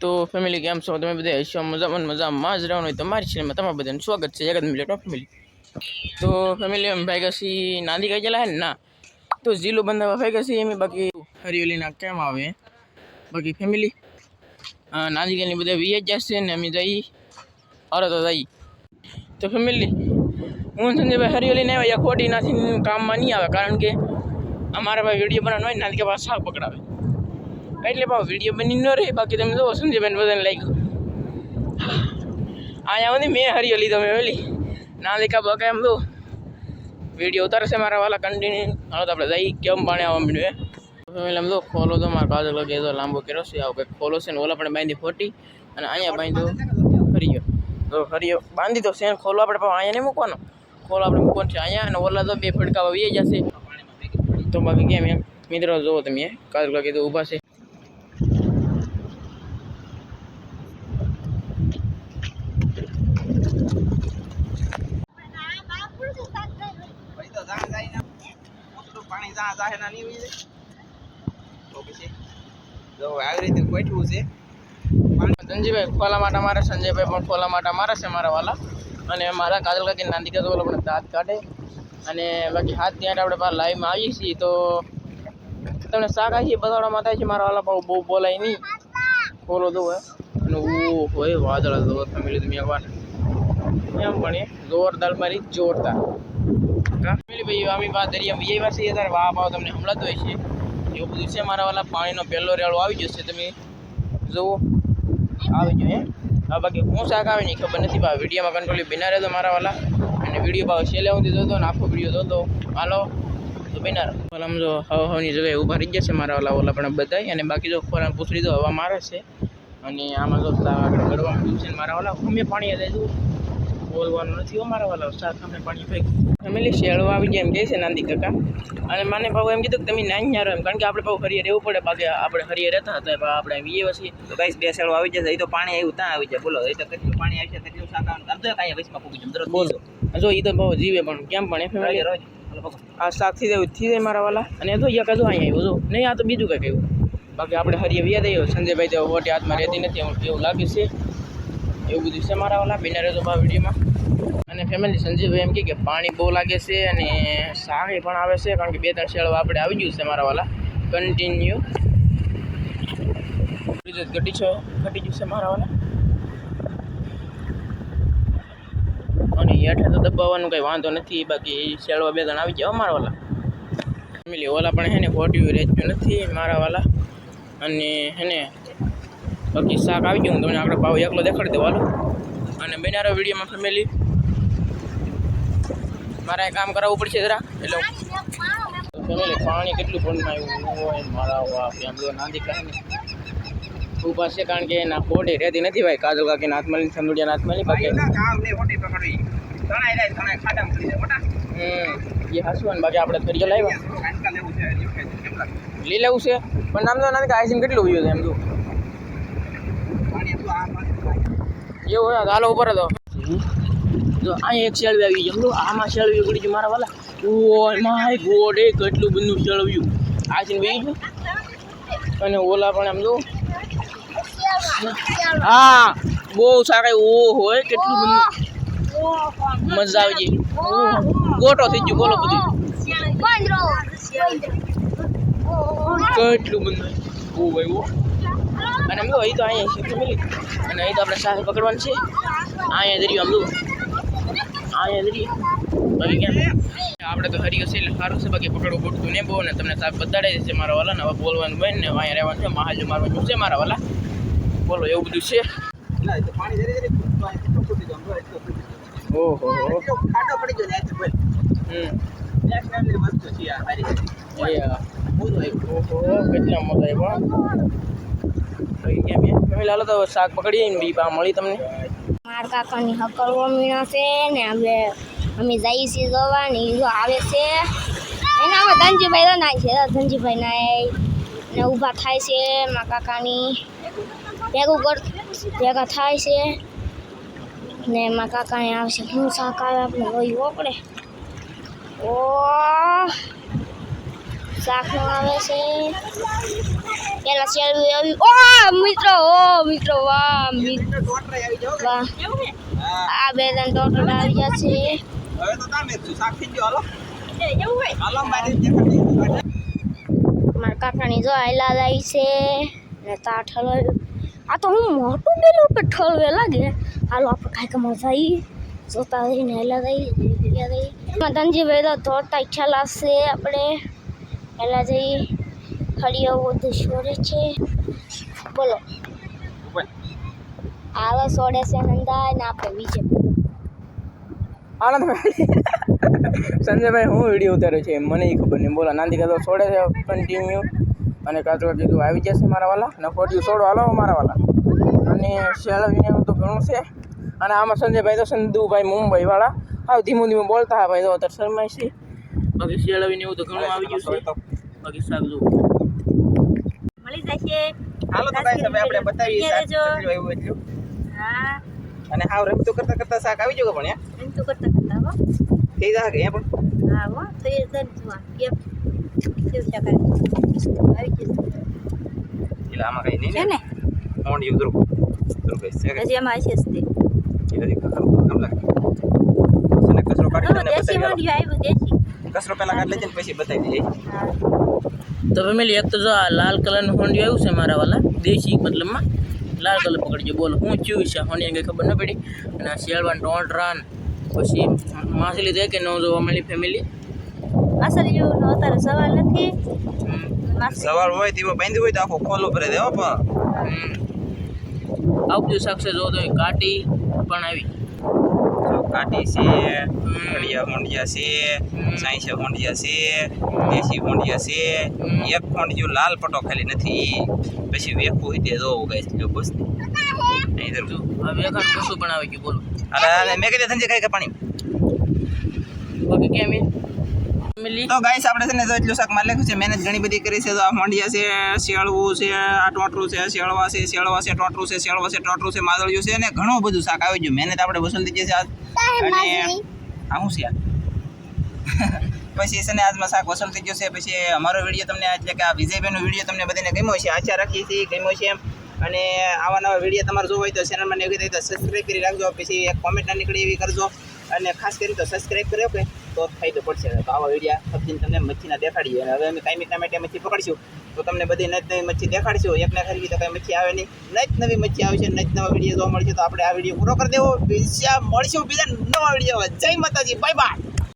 તો ફેમિલી કેમ છો તમે બધા હશો મજામાં ને મજામાં જ રહેવાનું હોય તો મારી સિનેમા તમારા બધાનું સ્વાગત છે જગત મિલેટ ફેમિલી તો ફેમિલી એમ ભાઈ કશી નાંદી કઈ ગયેલા હે ને ના તો જીલો બંધાવા ભાઈ કશી એમ બાકી હરિયોલીના કેમ આવે બાકી ફેમિલી નાંદી ગયેલી બધા વીએ જ જશે ને અમે જઈ અરે તો જઈ તો ફેમિલી હું સંજયભાઈ હરિયોલીને આવ્યા ખોટી નાથી કામમાં નહીં આવે કારણ કે અમારા ભાઈ વીડિયો બનાવવાનો હોય ને નાથી કે પાછા સાવ પકડાવે એટલે ભાવ વીડિયો બની ન રહે. બાકી તમે જોવો, શું છે સંજયબેન બધાને લાગ્યું અહીંયા સુધી મેં હરિયો લીધો, મેં ઓલી ના દેખા બકા એમ તો વીડિયો ઉતારશે મારા વાલા કન્ટિન્યુ હાલો તો આપણે જઈ કેમ પાણી આવવા મળ્યું એ એમ તો ખોલો તો મારા કાજલ લગે તો લાંબો કર્યો છે, આવું કંઈક ખોલો છે ને ઓલા આપણે બાંધી ફોટી અને અહીંયા બાંધ્યો હરિયો. તો હરિયો બાંધી તો છે ખોલો આપણે પણ અહીંયા નહીં મૂકવાનો. ખોલો આપણે મૂકવાનો છે અહીંયા અને ઓલા તો બે ફડકા વી જશે તો બાકી કેમ એમ? મિત્રો, જુઓ તમે કાજલ લગે તો ઊભા છે પછી તો જા જાય ને ઓછું પાણી જા જાહે નાની હોય છે તો પછી જો આવી રીતે ગોઠવું છે. ધનજીભાઈ ખોલા માટે મારે સંજયભાઈ પણ ખોલા માટે મારે છે મારા વાલા. અને મારા કાજલ કાકી નાની કાજલ પણ દાંત કાઢે. અને બાકી હાથ ત્યાં આપણે બહાર લાઈવમાં આવીએ છીએ, તો તમને શાક આવીએ બતાવવામાં થાય છે, મારા વાલા પણ બહુ બોલાય નહીં. ખોલો દો અને ઓ હોય વાદળા જોર ફેમિલી તમે એકવાર એમ પણ એ જોરદાર મારી જોરદાર. ફેમિલી અમે દરિયા એ પાસે વાહ ભાવ તમને હમણાં હોય છે. એવું બધું છે મારા પાણીનો પહેલો રેળો આવી જશે તમે જુઓ. આવી જોઈએ હા? બાકી હું શાક આવે નહીં, ખબર નથી ભાવ વિડીયોમાં કંટ્રોલ બિના રહેતો મારા વાલા. અને વીડિયો ભાવ છેલ્લે હું જોતો ને આખો વીડિયો જોતો. હાલો, તો બિના આમ જો હવ હવની જગ્યાએ ઊભા રહી જશે મારા વાલા ઓલા પણ બધાય, અને બાકી જો ખોરાક પૂછડી તો હવા મારે છે. અને આમાં જો આગળ ગળવા છે મારા વાલા, અમે પાણી દે દઉં બોલવાનું નથી હો વાળા શાક અમે પાણી ફેંક ફેમિલી શેળો આવી ગયા એમ કહે છે નાંદી કાકા. અને મને ભાવ એમ કીધું કે તમે નાની ન્યારો એમ કારણ કે આપણે ભાવ હરિયર રહેવું પડે બાકી આપણે હરિયર રહેતા હતા પણ આપણે વીએ પછી. તો ગાઈસ બે સેડો આવી જશે એ તો પાણી આવ્યું ત્યાં આવી જાય બોલો એ તો કેટલું પાણી આવશે કેટલું શાક આવે આમ તો કાંઈ વચમાં પૂગી જમ બોલો. જો એ તો ભાવ જીવે પણ કેમ પણ એ ફેમિલી આ શાકથી જાય થી જાય મારા વાલા. અને તો અહીંયા કાજુ અહીંયા આવ્યો જો. નહીં આ તો બીજું કંઈક આવ્યું બાકી આપણે હરિયે વ્યા દઈએ સંજયભાઈ તો હોટી હાથમાં રહેતી નથી એવું એવું લાગે છે. એવું બધું છે મારા વાલા બિના રહેતો બા વિડીયોમાં. અને ફેમિલી સંજીવભાઈ એમ કે પાણી બહુ લાગે છે અને શાક પણ આવે છે કારણ કે બે ત્રણ શેળવા આપણે આવી ગયું છે મારા વાલા કન્ટિન્યુ ઘટી છે, ઘટી ગયું છે મારા વાલા અને હેઠે તો દબાવવાનું કંઈ વાંધો નથી, બાકી શેળવા બે ત્રણ આવી જાય મારા વાલા ફેમિલી ઓલા પણ હે ને ફોટી રહેતું નથી મારા વાલા અને હે ને બાકી શાક આવી ગયું હું તમને આપણે ભાવ એકલો દેખાડી દઉં અને બેનારો વિડીયોમાં ફેમિલી મારે કામ કરાવવું પડશે જરા એટલે ફેમિલી પાણી કેટલું પણ આવ્યું હોય મારા જો નાંદી ઊભા છે કારણ કે એના કોડે રહેતી નથી ભાઈ કાજલ કાકી હાથમાં લઈને સંદુડિયા હાથમાં લઈ બાકી. હમ એ હાસું ને બાકી આપણે ફરી લાવ્યા? લઈ લેવું છે પણ નામ તો નથી આઈસિંગ કેટલું ઉયું છે એમ જો પાણી હતું આ પાણી એવું હોય હાલો ઉપર હતો જો અહીંયા એક શેળવી આવી જમલું આમાં શેળવી ઉગડી છે મારા વાલા. ઓ માય ગોડ એ કેટલું બધું શેળવ્યું. આ છે ગયું અને ઓલા પણ એમ જો. હા બહુ સારા ઓ હોય કેટલું બધું. મજા આવી ગઈ ગોટો થઈ ગયું બોલો બધું. કેટલું બધું. ઓ ભાઈ ઓ અને અમે અહીં તો અહીંયા શિફ્ટ મળી અને અહીં તો આપણે સાથે પકડવાનું છે. અહીંયા દરિયો આમ જો. અહીંયા દરિયો. બાકી ક્યાં આપણે તો હરિયો છે એટલે સારું છે બાકી પકડવું પડતું નહીં બહુ. ને તમને સાહેબ બતાડી છે મારા વાલા. ને હવે બોલવાનું બને ને અહીંયા રહેવાનું છે મહાલ મારવાનું છે મારા વાલા. બોલો એવું બધું છે. ખૂટી ખૂટી. ઓહો એટલો પડી ગયો ને હમ. વસ્તુ છે આ. ઓહો, કેટલા મોટા એવા મારા કાકાની હકલવો મીણો છે ને અમે અમે જઈએ છીએ જોવા ને આવે છે. એના અમે ધનજીભાઈ તો નાય છે ધનજીભાઈ નાય. ને ઊભા થાય છે મારા કાકાની. ભેગું કર, ભેગા થાય છે. ને મારા કાકાને આવશે શું શાક આવે, આપણે જોયું પડે ઓ શાકનો આવે છે પેલા શેરવી આવી ઓ મિત્રો ઓ મિત્રો વાહ વાહ આ બે ત્રણ ટોટલ આવી ગયા છે હવે તો જ છું શાક થઈ ગયો હાલો હાલો મારી કાકાની જો આયલા લાવી છે ને તા ઠલવાયું આ તો હું મોટું પેલું ઉપર ઠલવે લાગે હાલો આપણે કાંઈક મજા આવી જોતા રહીને આયલા રહી જગ્યા રહી ધનજીભાઈ તો ધોતા ઈચ્છા લાગશે આપણે પહેલા જઈ ખડીઓ બધું છોડે છે. બોલો. આવે છોડે છે નંદા ને આપણે બીજે. આનંદભાઈ. સંજયભાઈ હું વીડિયો ઉતાર્યો છે? મને એ ખબર નહીં. બોલો નાંદી કાતો છોડે છે કન્ટિન્યુ અને કાચો કીધું આવી જશે મારા વાલા. ને ખોટી છોડો હાલો મારા વાલા. અને શેળવીને તો ઘણું છે. અને આમાં સંજયભાઈ તો સંધુભાઈ મુંબઈ વાળા હા ધીમું ધીમું બોલતા હા ભાઈ તો અત્યારે શરમાય છે. બાકી શેળવીને એવું તો ઘણું આવી ગયું છે. બાકી શાક જો. મળી જશે. હાલો તો ગાઈસ હવે આપણે બતાવીએ શાક. એટલું. હા. અને હાવ રમતું કરતા કરતા શાક આવી જવું પણ એમ તો કરતા કરતા હો. થઈ જાય કે પણ? હા હો. તો એ જન જોવા કે કેવું શાક આવી જશે એટલે આમાં કઈ નહીં છે ને? ને મોંડિયું ધ્રુવ ધ્રુવ કઈ છે કે? હજી છે હશે જ તે. એટલે કચરો કામ લાગે. કચરો કાઢી દેશી બતાવી મોઢિયું આવ્યું દેશી કચરો પહેલાં કાઢી લેજે ને પછી બતાવી દઈએ. તો ફેમિલી એક તો જો આ લાલ કલરનું હોંડિયું આવ્યું છે મારા વાલા દેશી મતલબમાં. લાલ કલર પકડજો બોલો. હું ચીવું છે હોંડિયાને અંગે ખબર ન પડી. અને આ શિયાળવાન ડોન્ટ રાન પછી માછલી દે કે ન જોવા મળી ફેમિલી અસલ જેવું નો અત્યારે સવાલ નથી. સવાલ હોય તો બાંધ્યું હોય તો આખો ખોલો ભરે દેવો પણ. આવજો સાક્ષે જો તો કાટી પણ આવી. કાટી છે ખડિયા હોંડિયા છે સાંઈસા હોંડિયા છે દેશી હોંડિયા છે એક હોંડિયું લાલ પટો ખાલી નથી પછી વેખવું હોય તે જોવું ગાઈસ જો બસ નહીં આ વેખાણ કશું પણ આવી ગયું બોલો અરે મેં કીધું ધંધે કઈ કે પાણી બાકી કેમ ફેમિલી તો ગાઈસ આપણે છે ને જો એટલું શાક માર લખ્યું છે મહેનત ઘણી બધી કરી છે. તો આ મોંડિયા છે શેળવું છે આ ટોટરું છે શેળવા છે શેળવા છે ટોટરું છે શેળવા છે ટોટરું છે માદળિયું છે અને ઘણું બધું શાક આવી ગયું. મહેનત આપણે વસંતી જે છે આજ. અને આ શું છે પછી છે ને આજમાં શાક વસૂલ થઈ ગયો છે. પછી અમારો વીડિયો તમને એટલે કે આ વિજયભાઈનો વીડિયો તમને બધાને ગમ્યો છે આશા રાખીએ છીએ ગમ્યો છે એમ. અને આવા નવા વીડિયો તમારે જોવો હોય તો ચેનલમાં નવી થાય તો સબસ્ક્રાઈબ કરી રાખજો. પછી એક કોમેન્ટ ના નીકળે એવી કરજો. અને ખાસ કરીને તો સબસ્ક્રાઈબ કર્યો કે તો ફાયદો પડશે. તો આવા વિડીયા સબજીને તમને મચ્છીના દેખાડીએ. અને હવે અમે કાંઈ માટે મચ્છી પકડીશું. તો તમને બધી નજ નવી મચ્છી દેખાડીશું. એકને ખરીદી તો કાંઈ મચ્છી આવે નહીં. નત નવી મચ્છી આવશે નજ નવા વીડિયો જોવા મળશે. તો આપણે આ વીડિયો પૂરો કરી દેવો. બીજા મળશું બીજા નવા વીડિયો જય માતાજી. Bye bye.